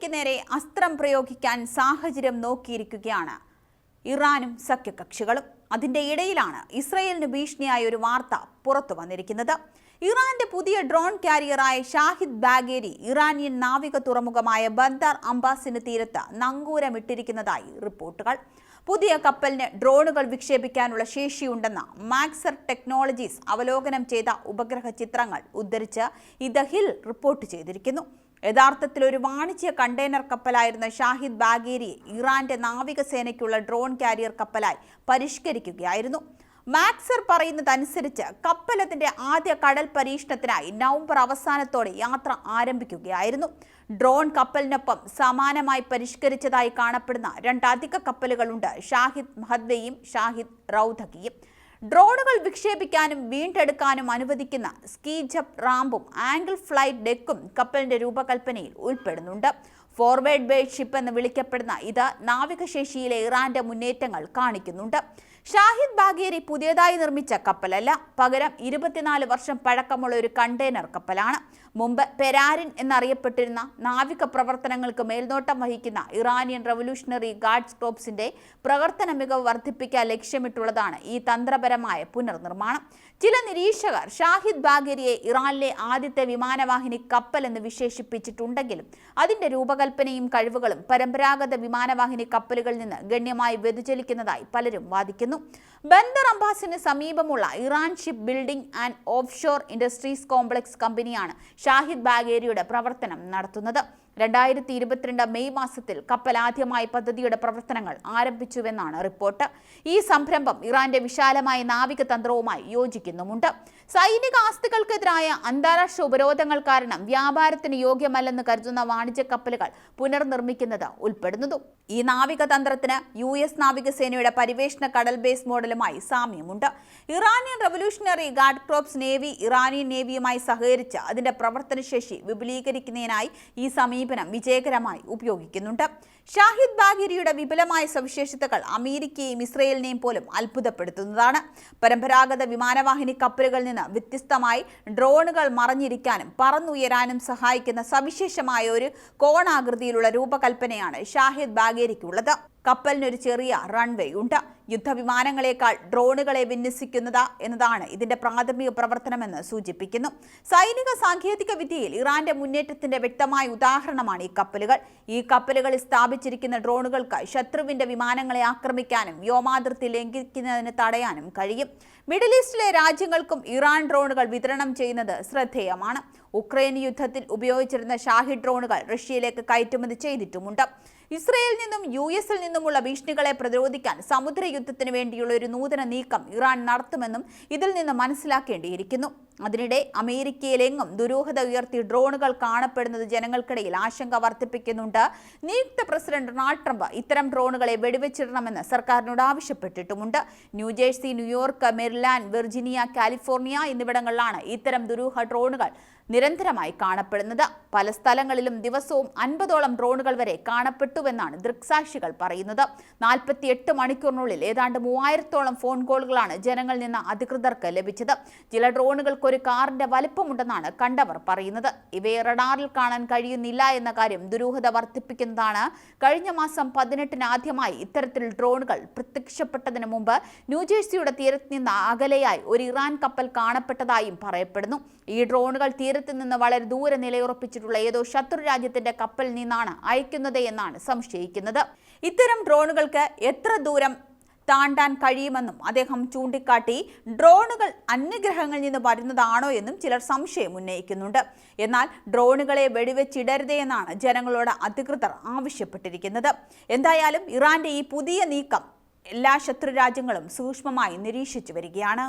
ബാഗേരിക്ക് നേരെ അസ്ത്രം പ്രയോഗിക്കാൻ സാഹചര്യം നോക്കിയിരിക്കുകയാണ്. ഇറാനും സഖ്യകക്ഷികളും അതിന്റെ ഇടയിലാണ് ഇസ്രയേലിന് ഭീഷണിയായ ഒരു വാർത്ത പുറത്തു വന്നിരിക്കുന്നത്. ഇറാന്റെ പുതിയ ഡ്രോൺ കാരിയറായ ഷാഹിദ് ബാഗേരി ഇറാനിയൻ നാവിക തുറമുഖമായ ബന്ദർ അംബാസിന് തീരത്ത് നങ്കൂരമിട്ടിരിക്കുന്നതായി റിപ്പോർട്ടുകൾ. പുതിയ കപ്പലിന് ഡ്രോണുകൾ വിക്ഷേപിക്കാനുള്ള ശേഷിയുണ്ടെന്ന് മാക്സർ ടെക്നോളജീസ് അവലോകനം ചെയ്ത ഉപഗ്രഹ ചിത്രങ്ങൾ ഉദ്ധരിച്ച് ഇദഹിൽ ഹിൽ റിപ്പോർട്ട് ചെയ്തിരിക്കുന്നു. യഥാർത്ഥത്തിൽ ഒരു വാണിജ്യ കണ്ടെയ്നർ കപ്പലായിരുന്ന ഷാഹിദ് ബാഗേരിയെ ഇറാന്റെ നാവികസേനയ്ക്കുള്ള ഡ്രോൺ കാരിയർ കപ്പലായി പരിഷ്കരിക്കുകയായിരുന്നു. മാക്സർ പറയുന്നതനുസരിച്ച് കപ്പലത്തിന്റെ ആദ്യ കടൽ പരീക്ഷണത്തിനായി നവംബർ അവസാനത്തോടെ യാത്ര ആരംഭിക്കുകയായിരുന്നു. ഡ്രോൺ കപ്പലിനൊപ്പം സമാനമായി പരിഷ്കരിച്ചതായി കാണപ്പെടുന്ന രണ്ടധിക കപ്പലുകളുണ്ട്. ഷാഹിദ് മഹദ്വയും ഷാഹിദ് റൌധകിയും ഡ്രോണുകൾ വിക്ഷേപിക്കാനും വീണ്ടെടുക്കാനും അനുവദിക്കുന്ന സ്കീജപ്പ് റാമ്പും ആംഗിൾ ഫ്ലൈറ്റ് ഡെക്കും കപ്പലിന്റെ രൂപകൽപ്പനയിൽ ഉൾപ്പെടുന്നുണ്ട്. ഫോർവേഡ് ബേഡ് ഷിപ്പ് എന്ന് വിളിക്കപ്പെടുന്ന ഇത് നാവികശേഷിയിലെ ഇറാന്റെ മുന്നേറ്റങ്ങൾ കാണിക്കുന്നുണ്ട്. ഷാഹിദ് ബാഗേരി പുതിയതായി നിർമ്മിച്ച കപ്പലല്ല. പകരം ഇരുപത്തിനാല് വർഷം പഴക്കമുള്ള ഒരു കണ്ടെയ്നർ കപ്പലാണ്. മുമ്പ് പെരാരിൻ എന്നറിയപ്പെട്ടിരുന്ന നാവിക പ്രവർത്തനങ്ങൾക്ക് മേൽനോട്ടം വഹിക്കുന്ന ഇറാനിയൻ റവല്യൂഷണറി ഗാർഡ്സ് ക്രോപ്സിന്റെ പ്രവർത്തന മികവ് വർദ്ധിപ്പിക്കാൻ ലക്ഷ്യമിട്ടുള്ളതാണ് ഈ തന്ത്രപരമായ പുനർനിർമ്മാണം. ചില നിരീക്ഷകർ ഷാഹിദ് ബാഗേരിയെ ഇറാനിലെ ആദ്യത്തെ വിമാനവാഹിനി കപ്പൽ എന്ന് വിശേഷിപ്പിച്ചിട്ടുണ്ടെങ്കിലും അതിന്റെ രൂപകൽപ്പനയും കഴിവുകളും പരമ്പരാഗത വിമാനവാഹിനി കപ്പലുകളിൽ നിന്ന് ഗണ്യമായി വ്യതിചലിക്കുന്നതായി പലരും വാദിക്കുന്നു. ബന്ദർ അംബാസിന് സമീപമുള്ള Iran ship building and offshore industries complex കമ്പനിയാണ് ഷാഹിദ് ബാഗേരിയുടെ പ്രവർത്തനം നടത്തുന്നത്. രണ്ടായിരത്തി ഇരുപത്തിരണ്ട് മെയ് മാസത്തിൽ കപ്പൽ ആദ്യമായി പദ്ധതിയുടെ പ്രവർത്തനങ്ങൾ ആരംഭിച്ചുവെന്നാണ് റിപ്പോർട്ട്. ഈ സംരംഭം ഇറാന്റെ വിശാലമായ നാവിക തന്ത്രവുമായി യോജിക്കുന്നുമുണ്ട്. സൈനിക ആസ്തികൾക്കെതിരായ അന്താരാഷ്ട്ര ഉപരോധങ്ങൾ കാരണം വ്യാപാരത്തിന് യോഗ്യമല്ലെന്ന് കരുതുന്ന വാണിജ്യ കപ്പലുകൾ പുനർനിർമ്മിക്കുന്നത് ഉൾപ്പെടുന്നതും ഈ നാവിക തന്ത്രത്തിന് യു എസ് നാവികസേനയുടെ പരിവേഷണ കടൽ ബേസ് മോഡലുമായി സാമ്യമുണ്ട്. Iranian revolutionary guard crops navy Iranian നേവിയുമായി സഹകരിച്ച് അതിന്റെ പ്രവർത്തന ശേഷി വിപുലീകരിക്കുന്നതിനായി ഈ സമീപനം വിജയകരമായി ഉപയോഗിക്കുന്നുണ്ട്. ഷാഹിദ് ബാഗിരിയുടെ വിപുലമായ സവിശേഷതകൾ അമേരിക്കയെയും ഇസ്രയേലിനെയും പോലും അത്ഭുതപ്പെടുത്തുന്നതാണ്. പരമ്പരാഗത വിമാനവാഹിനി കപ്പലുകളിൽ നിന്ന് വ്യത്യസ്തമായി ഡ്രോണുകൾ മറഞ്ഞിരിക്കാനും പറന്നുയരാനും സഹായിക്കുന്ന സവിശേഷമായ ഒരു കോണാകൃതിയിലുള്ള രൂപകൽപ്പനയാണ് ഷാഹിദ് ബാഗേരിക്കുള്ളത് കപ്പലിനൊരു ചെറിയ റൺവേ ഉണ്ട്. യുദ്ധവിമാനങ്ങളെക്കാൾ ഡ്രോണുകളെ വിന്യസിക്കുന്നത് എന്നതാണ് ഇതിന്റെ പ്രാഥമിക പ്രവർത്തനമെന്ന് സൂചിപ്പിക്കുന്നു. സൈനിക സാങ്കേതിക വിദ്യയിൽ ഇറാന്റെ മുന്നേറ്റത്തിന്റെ വ്യക്തമായ ഉദാഹരണമാണ് ഈ കപ്പലുകൾ. ഈ കപ്പലുകളിൽ സ്ഥാപിച്ചിരിക്കുന്ന ഡ്രോണുകൾക്ക് ശത്രുവിന്റെ വിമാനങ്ങളെ ആക്രമിക്കാനും വ്യോമാതിർത്തി ലംഘിക്കുന്നതിന് തടയാനും കഴിയും. മിഡിൽ ഈസ്റ്റിലെ രാജ്യങ്ങൾക്കും ഇറാൻ ഡ്രോണുകൾ വിതരണം ചെയ്യുന്നത് ശ്രദ്ധേയമാണ്. ഉക്രൈൻ യുദ്ധത്തിൽ ഉപയോഗിച്ചിരുന്ന ഷാഹിദ് ഡ്രോണുകൾ റഷ്യയിലേക്ക് കയറ്റുമതി ചെയ്തിട്ടുമുണ്ട്. ഇസ്രയേലിൽ നിന്നും യു എസിൽ നിന്നുമുള്ള ഭീഷണികളെ പ്രതിരോധിക്കാൻ സമുദ്ര യുദ്ധത്തിന് വേണ്ടിയുള്ള ഒരു നൂതന നീക്കം ഇറാൻ നടത്തുമെന്നും ഇതിൽ നിന്ന് മനസ്സിലാക്കേണ്ടിയിരിക്കുന്നു. അതിനിടെ അമേരിക്കയിലെങ്ങും ദുരൂഹത ഉയർത്തി ഡ്രോണുകൾ കാണപ്പെടുന്നത് ജനങ്ങൾക്കിടയിൽ ആശങ്ക വർദ്ധിപ്പിക്കുന്നുണ്ട്. നിയുക്ത പ്രസിഡന്റ് ഡൊണാൾഡ് ട്രംപ് ഇത്തരം ഡ്രോണുകളെ വെടിവെച്ചിടണമെന്ന് സർക്കാരിനോട് ആവശ്യപ്പെട്ടിട്ടുമുണ്ട്. New Jersey New York Maryland Virginia California എന്നിവിടങ്ങളിലാണ് ഇത്തരം ദുരൂഹ ഡ്രോണുകൾ നിരന്തരമായി കാണപ്പെടുന്നത്. പല സ്ഥലങ്ങളിലും ദിവസവും അൻപതോളം ഡ്രോണുകൾ വരെ കാണപ്പെട്ടുവെന്നാണ് ദൃക്സാക്ഷികൾ പറയുന്നത്. നാൽപ്പത്തിയെട്ട് മണിക്കൂറിനുള്ളിൽ ഏതാണ്ട് മൂവായിരത്തോളം ഫോൺ കോളുകളാണ് ജനങ്ങളിൽ നിന്ന് അധികൃതർക്ക് ലഭിച്ചത്. ചില ഡ്രോണുകൾക്ക് ഒരു കാറിന്റെ വലിപ്പമുണ്ടെന്നാണ് കണ്ടവർ പറയുന്നത്. ഇവയെ റഡാറിൽ കാണാൻ കഴിയുന്നില്ല എന്ന കാര്യം ദുരൂഹത വർദ്ധിപ്പിക്കുന്നതാണ്. കഴിഞ്ഞ മാസം പതിനെട്ടിന് ആദ്യമായി ഇത്തരത്തിൽ ഡ്രോണുകൾ പ്രത്യക്ഷപ്പെട്ടതിന് മുമ്പ് ന്യൂജേഴ്സിയുടെ തീരത്ത് നിന്ന് അകലെയായി ഒരു ഇറാൻ കപ്പൽ കാണപ്പെട്ടതായും പറയപ്പെടുന്നു. ഈ ഡ്രോണുകൾ തീരത്ത് നിന്ന് വളരെ ദൂരെ നിലയുറപ്പിച്ചിട്ടുള്ള ഏതോ ശത്രു രാജ്യത്തിന്റെ കപ്പലിൽ നിന്നാണ് അയക്കുന്നത് എന്നാണ് സംശയിക്കുന്നത്. ഇത്തരം ഡ്രോണുകൾക്ക് എത്ര ദൂരം താണ്ടാൻ കഴിയുമെന്നും അദ്ദേഹം ചൂണ്ടിക്കാട്ടി ഡ്രോണുകൾ അന്യഗ്രഹങ്ങളിൽ നിന്ന് വരുന്നതാണോ എന്നും ചിലർ സംശയം ഉന്നയിക്കുന്നുണ്ട്. എന്നാൽ ഡ്രോണുകളെ വെടിവെച്ചിടരുതേ എന്നാണ് ജനങ്ങളോട് അധികൃതർ ആവശ്യപ്പെട്ടിരിക്കുന്നത്. എന്തായാലും ഇറാന്റെ ഈ പുതിയ നീക്കം എല്ലാ ശത്രുരാജ്യങ്ങളും സൂക്ഷ്മമായി നിരീക്ഷിച്ചു വരികയാണ്.